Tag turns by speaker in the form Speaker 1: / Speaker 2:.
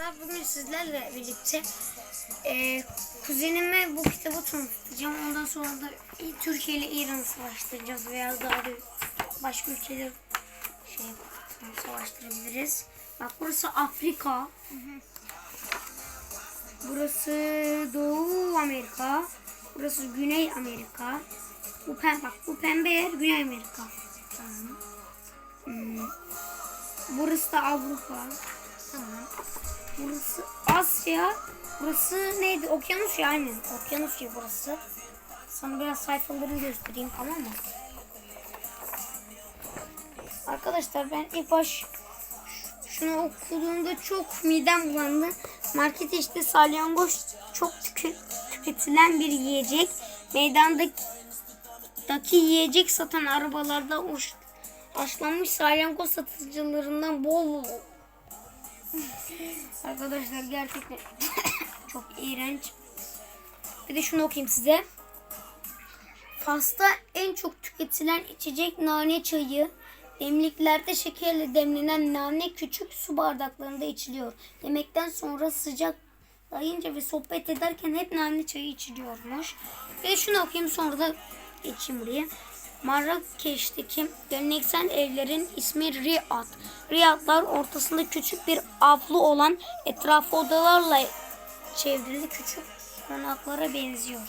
Speaker 1: arkadaşlar bugün sizlerle birlikte e, kuzenime bu kitabı tanıtacağım. Ondan sonra da Türkiye ile İran'ı savaştıracağız veya daha da başka ülkeler şey savaştırabiliriz. Bak burası Afrika. Burası Doğu Amerika. Burası Güney Amerika. Bu pembe bak bu pembe yer Güney Amerika. Tamam. Hmm. Burası da Avrupa. Tamam. Burası Asya. Burası neydi? Okyanusya aynen. Okyanusya burası. Sana biraz sayfaları göstereyim tamam mı? Arkadaşlar ben ilk baş şunu okuduğumda çok midem bulandı. Markete işte salyangoç çok tükü- tüketilen bir yiyecek. Meydandaki daki yiyecek satan arabalarda uç, haşlanmış salyangoz satıcılarından bol Arkadaşlar gerçekten çok iğrenç. Bir de şunu okuyayım size. Fas'ta en çok tüketilen içecek nane çayı. Demliklerde şekerle demlenen nane küçük su bardaklarında içiliyor. Yemekten sonra sıcak dayınca ve sohbet ederken hep nane çayı içiliyormuş. Ve şunu okuyayım sonra da geçeyim buraya. Marrakeş'teki geleneksel evlerin ismi Riyad. Riyadlar ortasında küçük bir avlu olan etrafı odalarla çevrili küçük konaklara benziyor.